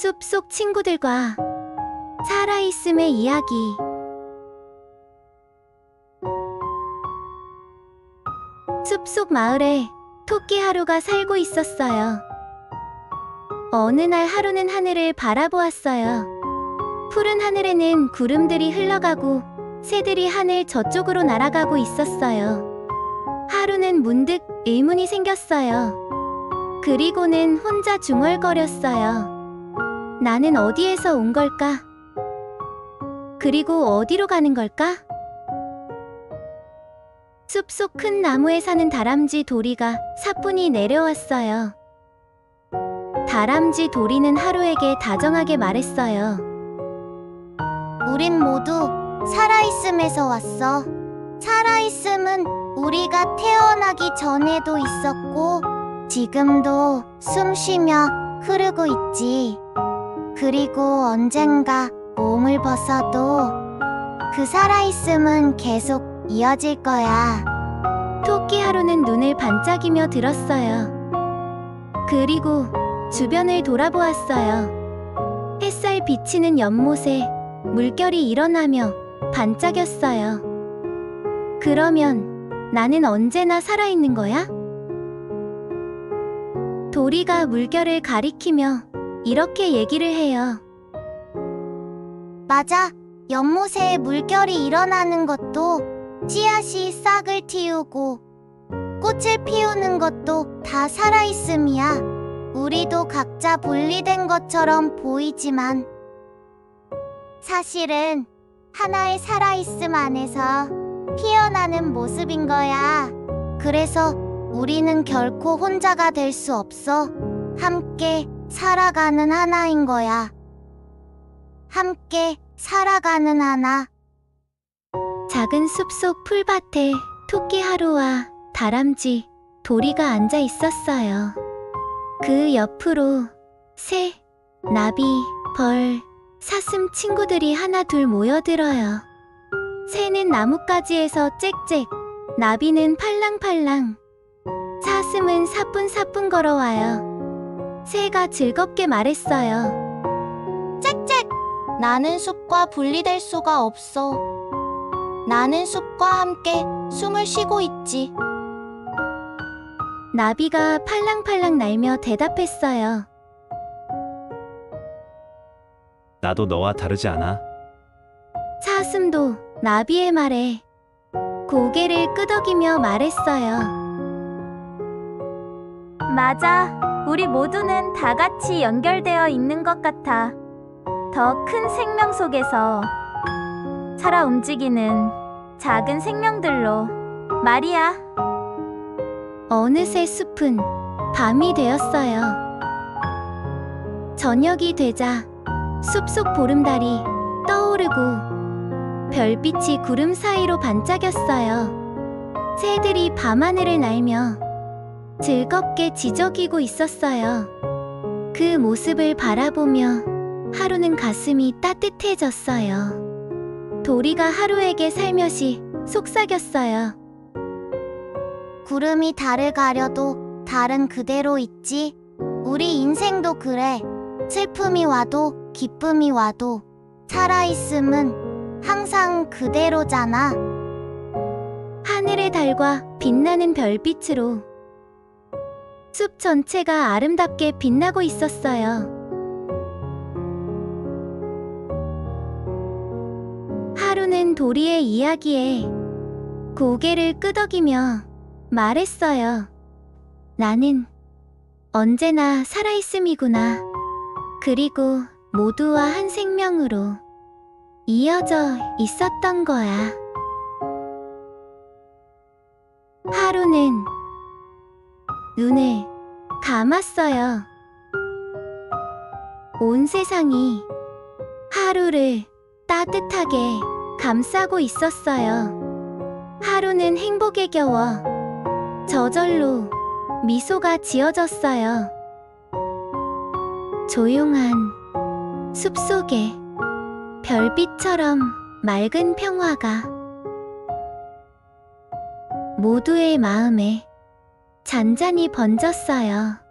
숲속 친구들과 살아있음의 이야기. 숲속 마을에 토끼 하루가 살고 있었어요. 어느 날 하루는 하늘을 바라보았어요. 푸른 하늘에는 구름들이 흘러가고 새들이 하늘 저쪽으로 날아가고 있었어요. 하루는 문득 의문이 생겼어요. 그리고는 혼자 중얼거렸어요. 나는 어디에서 온 걸까? 그리고 어디로 가는 걸까? 숲속 큰 나무에 사는 다람쥐 도리가 사뿐히 내려왔어요. 다람쥐 도리는 하루에게 다정하게 말했어요. 우린 모두 살아있음에서 왔어. 살아있음은 우리가 태어나기 전에도 있었고, 지금도 숨 쉬며 흐르고 있지. 그리고 언젠가 몸을 벗어도 그 살아있음은 계속 이어질 거야. 토끼 하루는 눈을 반짝이며 들었어요. 그리고 주변을 돌아보았어요. 햇살 비치는 연못에 물결이 일어나며 반짝였어요. 그러면 나는 언제나 살아있는 거야? 도리가 물결을 가리키며 이렇게 얘기를 해요. 맞아. 연못에 물결이 일어나는 것도 씨앗이 싹을 틔우고 꽃을 피우는 것도 다 살아있음이야. 우리도 각자 분리된 것처럼 보이지만 사실은 하나의 살아있음 안에서 피어나는 모습인 거야. 그래서 우리는 결코 혼자가 될 수 없어. 함께 살아가는 하나인 거야. 함께 살아가는 하나. 작은 숲속 풀밭에 토끼 하루와 다람쥐, 도리가 앉아 있었어요. 그 옆으로 새, 나비, 벌, 사슴 친구들이 하나 둘 모여들어요. 새는 나뭇가지에서 짹짹, 나비는 팔랑팔랑, 사슴은 사뿐사뿐 걸어와요. 새가 즐겁게 말했어요. 짹짹! 나는 숲과 분리될 수가 없어. 나는 숲과 함께 숨을 쉬고 있지. 나비가 팔랑팔랑 날며 대답했어요. 나도 너와 다르지 않아. 사슴도 나비의 말에 고개를 끄덕이며 말했어요. 맞아. 우리 모두는 다 같이 연결되어 있는 것 같아. 더 큰 생명 속에서 살아 움직이는 작은 생명들로 말이야. 어느새 숲은 밤이 되었어요. 저녁이 되자 숲속 보름달이 떠오르고 별빛이 구름 사이로 반짝였어요. 새들이 밤하늘을 날며 즐겁게 지저귀고 있었어요. 그 모습을 바라보며 하루는 가슴이 따뜻해졌어요. 도리가 하루에게 살며시 속삭였어요. 구름이 달을 가려도 달은 그대로 있지. 우리 인생도 그래. 슬픔이 와도 기쁨이 와도 살아있음은 항상 그대로잖아. 하늘의 달과 빛나는 별빛으로 숲 전체가 아름답게 빛나고 있었어요. 하루는 도리의 이야기에 고개를 끄덕이며 말했어요. 나는 언제나 살아있음이구나. 그리고 모두와 한 생명으로 이어져 있었던 거야. 하루는 눈을 감았어요. 온 세상이 하루를 따뜻하게 감싸고 있었어요. 하루는 행복에 겨워 저절로 미소가 지어졌어요. 조용한 숲 속에 별빛처럼 맑은 평화가 모두의 마음에 잔잔히 번졌어요.